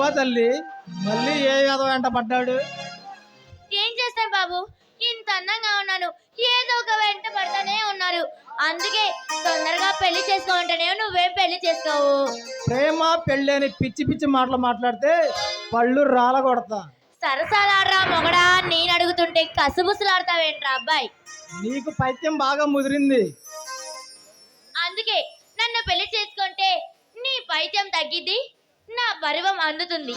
నువ్వా తల్లి? మళ్ళీ ఏ యాదవ వెంట పడ్డాడు? ఏం చేస్తాం బాబు? ఇంత అందంగా ఉన్నాను. ఏదో ఒక వెంట పడతానే ఉన్నారు. అందుకే తొందరగా పెళ్ళి చేసుకోమంటేనే నువ్వేం పెళ్ళి చేసుకోవు. ప్రేమ పెళ్ళి అని పిచ్చి పిచ్చి మాటలు మాట్లాడితే పళ్ళు రాల కొడతా సరసాలాడరా మొగడా నేను అడుగుతుంటే కసుబుసులాడతావేంట్రా అబ్బాయి? నీకు పైత్యం బాగా ముదిరింది. అందుకే నన్ను పెళ్ళి చేసుకుంటే నీ పైత్యం తగ్గిద్ది? నా పరువం అందుతుంది.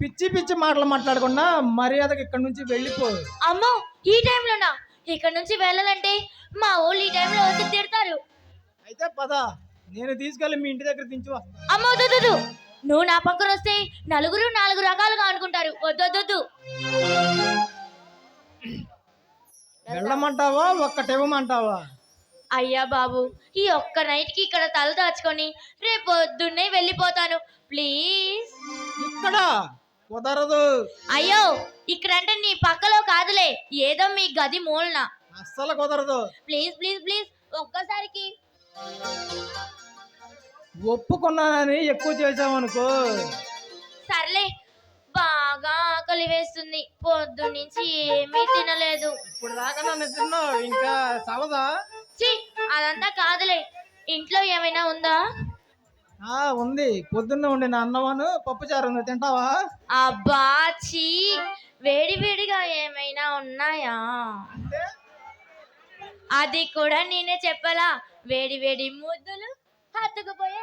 పిచ్చి పిచ్చి మాటలు మాట్లాడకుండా మర్యాదకి ఇక్కడి నుంచి వెళ్ళిపో. అమ్మో ఈ టైంలోనా? ఇక్కడ నుంచి వెళ్ళాలంటే మా ఊళ్ళు ఈ టైంలో వచ్చి తిడతారు. అయితే పద నేను తీసుకెళ్ళి మీ ఇంటి దగ్గర దించి అమ్మ వద్దు నువ్వు నా పక్కన వస్తే నలుగురు నాలుగు రకాలుగా అనుకుంటారు. వద్దొద్దు వెళ్ళమంటావా? ఒక్కటివ్వమంటావా అయ్యా బాబు ఈ ఒక్క నైట్కి ఇక్కడ తల దాచుకొని రేపు పొద్దున్నే వెళ్ళిపోతాను. ప్లీజ్. ఇక్కడ? కుదరదు. అయ్యో ఇక్కడంటే నీ పక్కలో కాదులే ఏదో మీ గది మూలన. అస్సలు కుదరదు. ప్లీజ్ ప్లీజ్ ప్లీజ్ ఒక్కసారికి. ఒప్పుకున్నానని ఎక్కువ చేసామనుకో సర్లే బాగా ఆకలి వేస్తుంది. పొద్దు నుంచి ఏమీ తినలేదు. ఇప్పుడు దాకా నన్ను తిన్నావు ఇంకా చవదా ఛీ అదంతా కాదులే. ఇంట్లో ఏమైనా ఉందా? ఆ ఉంది. పొద్దున్న ఉండిన అన్నవాను పప్పుచారు ఉంది తింటావా? అబ్బా చీ వేడి వేడిగా ఏమైనా ఉన్నాయా? అది కూడా నేనే చెప్పాలా. వేడి వేడి ముద్దులు హత్తుకుపోయే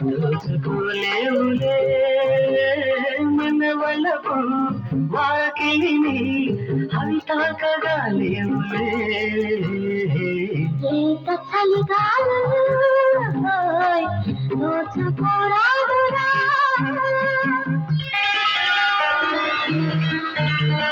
ಕೂಲೆ ಉಲೆ ಮನವಲಪು ಬಾಕಿನಿ ಹವಿತಾಕ ಗಾಲೆ ಉಲೆ ಏಕ ಚಲಿಗಾಲ ಹೋಯ್ ನೋಚು ಪೋರಾಗುರಾ అవి తాకగా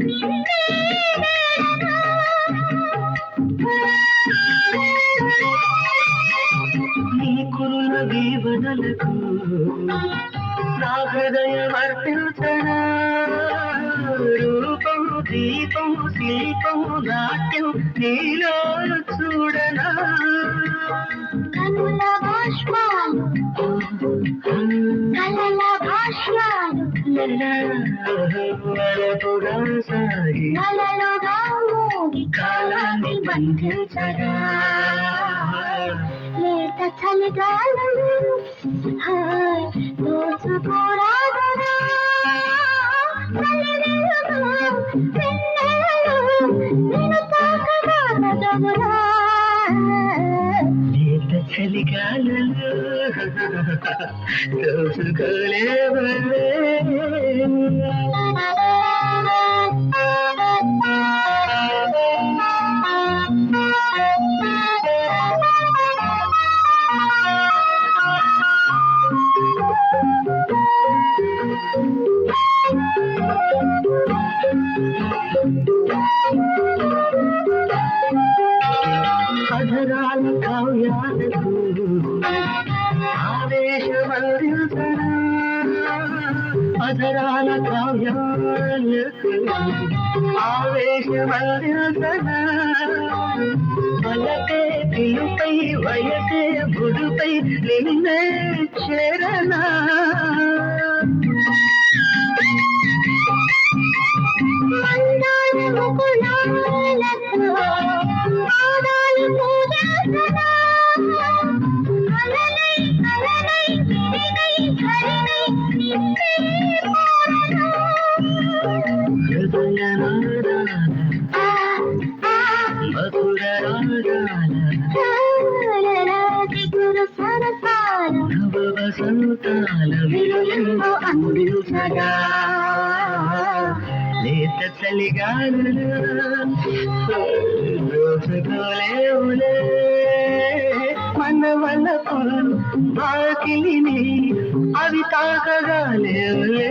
నిన్నే నా హృదయం అర్పించనా? దీపం శిల్పం నాట్యం నీలో చూడనా కనుల భాష్పాలు కలల భాష్యాలు వరపుగా సాగి కలలుగా మోగి కాలాన్ని బంధించగా లేత చలిగాలను హాయ్ దోచుకోరాదురా. చలి వెలుగు వెన్నెలలో నిన్ను తాకగా కదవురా. లేత చలిగాలలో దోచుకోలేవలే అధరాల కావ్యాలకు ఆవేశమందించనా అధరాల కావ్యాలకు ఆవేశమందించనా పలకే పిలుపై వయసే గుడుపై నిన్నే చేరనా నవ వసంతాల అందించగా. లేత బాకిలిని అవి తాకగా లేవులే